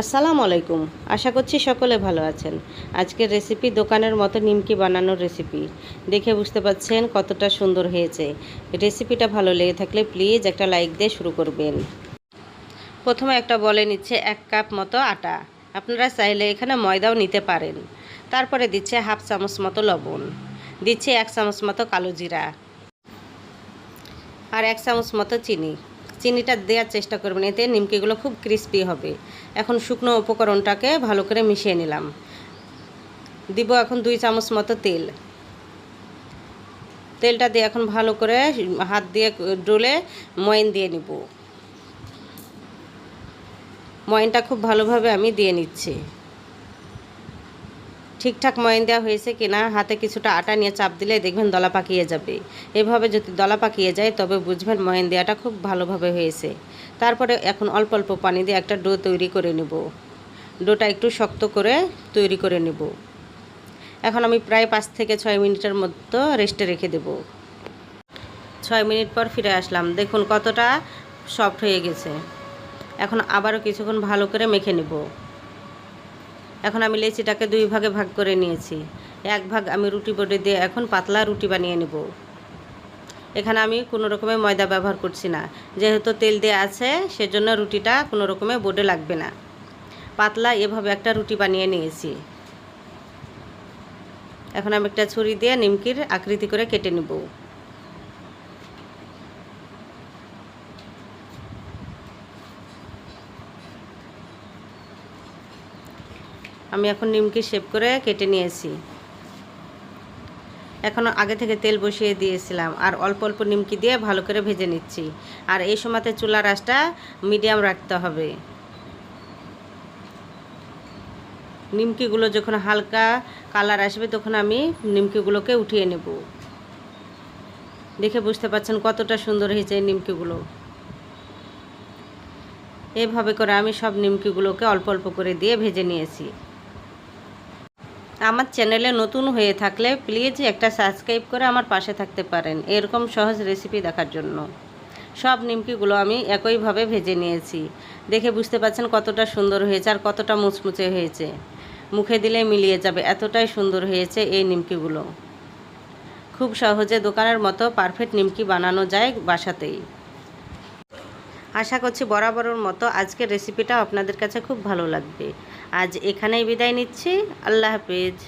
আসসালামু আলাইকুম। আশা করছি সকলে ভালো আছেন। আজকের রেসিপি দোকানের মতো নিমকি বানানোর রেসিপি দেখে বুঝতে পাচ্ছেন কতটা সুন্দর হয়েছে। রেসিপিটা ভালো লেগে থাকলে প্লিজ একটা লাইক দিয়ে শুরু করবেন। প্রথমে একটা বলে নিচ্ছে এক কাপ মতো আটা। আপনারা চাইলে এখানে ময়দাও নিতে পারেন। তারপরে দিচ্ছে হাফ চামচ মতো লবণ। দিচ্ছে এক চামচ মতো কালো জিরা। আর এক চামচ মতো চিনি। চিনিটা দেওয়ার চেষ্টা করবেন। এতে নিমকিগুলো খুব ক্রিস্পি হবে। এখন শুকনো উপকরণটাকে ভালো করে মিশিয়ে নিলাম। দিব এখন দুই চামচ মতো তেল। তেলটা দিয়ে এখন ভালো করে হাত দিয়ে ডলে ময়ন দিয়ে নিব। ময়নটা খুব ভালোভাবে আমি দিয়ে নিচ্ছি। ঠিকঠাক ময়ন দেওয়া হয়েছে কিনা, হাতে কিছুটা আটা নিয়ে চাপ দিলে দেখবেন দলা পাকিয়ে যাবে। এভাবে যদি দলা পাকিয়ে যায়, তবে বুঝবেন ময়ন দেওয়াটা খুব ভালোভাবে হয়েছে। তারপরে এখন অল্প অল্প পানি দিয়ে একটা ডো তৈরি করে নেব। ডোটা একটু শক্ত করে তৈরি করে নেব। এখন আমি প্রায় পাঁচ থেকে ছয় মিনিটের মতো রেস্টে রেখে দেব। ছয় মিনিট পর ফিরে আসলাম। দেখুন কতটা সফট হয়ে গেছে। এখন আবারও কিছুক্ষণ ভালো করে মেখে নেব। এখন আমি লেচিটাকে দুই ভাগে ভাগ করে নিয়েছি। এক ভাগ আমি রুটি বোর্ডে দিয়ে এখন পাতলা রুটি বানিয়ে নেব। এখানে আমি কোনো রকমের ময়দা ব্যবহার করছি না। যেহেতু তেল দেওয়া আছে, সেজন্য রুটিটা কোনো রকমের বোর্ডে লাগবে না। পাতলা এভাবে একটা রুটি বানিয়ে নিয়েছি। এখন আমি একটা ছুরি দিয়ে নিমকির আকৃতি করে কেটে নেব। আমি এখন নিমকি শেপ করে কেটে নিয়েছি। এখন আগে থেকে তেল বসিয়ে দিয়েছিলাম আর অল্প অল্প নিমকি দিয়ে ভালো করে ভেজে নিচ্ছি। আর এই সময়তে চুলার আঁচটা মিডিয়াম রাখতে হবে। নিমকিগুলো যখন হালকা কালার আসবে তখন আমি নিমকিগুলোকে উঠিয়ে নেব। দেখে বুঝতে পারছেন কতটা সুন্দর হয়েছে নিমকিগুলো। এভাবে করে আমি সব নিমকিগুলোকে অল্প অল্প করে দিয়ে ভেজে নিয়েছি। আমার চ্যানেলে নতুন হয়ে থাকলে প্লিজ একটা সাবস্ক্রাইব করে আমার পাশে থাকতে পারেন এরকম সহজ রেসিপি দেখার জন্য। সব নিমকিগুলো আমি একইভাবে ভেজে নিয়েছি। দেখে বুঝতে পারছেন কতটা সুন্দর হয়েছে আর কতটা মুচমুচে হয়েছে। মুখে দিলে মিলিয়ে যাবে, এতটাই সুন্দর হয়েছে এই নিমকিগুলো। খুব সহজে দোকানের মতো পারফেক্ট নিমকি বানানো যায় বাসাতেই। আশা করছি বরাবরের মতো আজকের রেসিপিটা আপনাদের কাছে খুব ভালো লাগবে। আজ এখানেই বিদায় নিচ্ছি। আল্লাহ হাফিজ।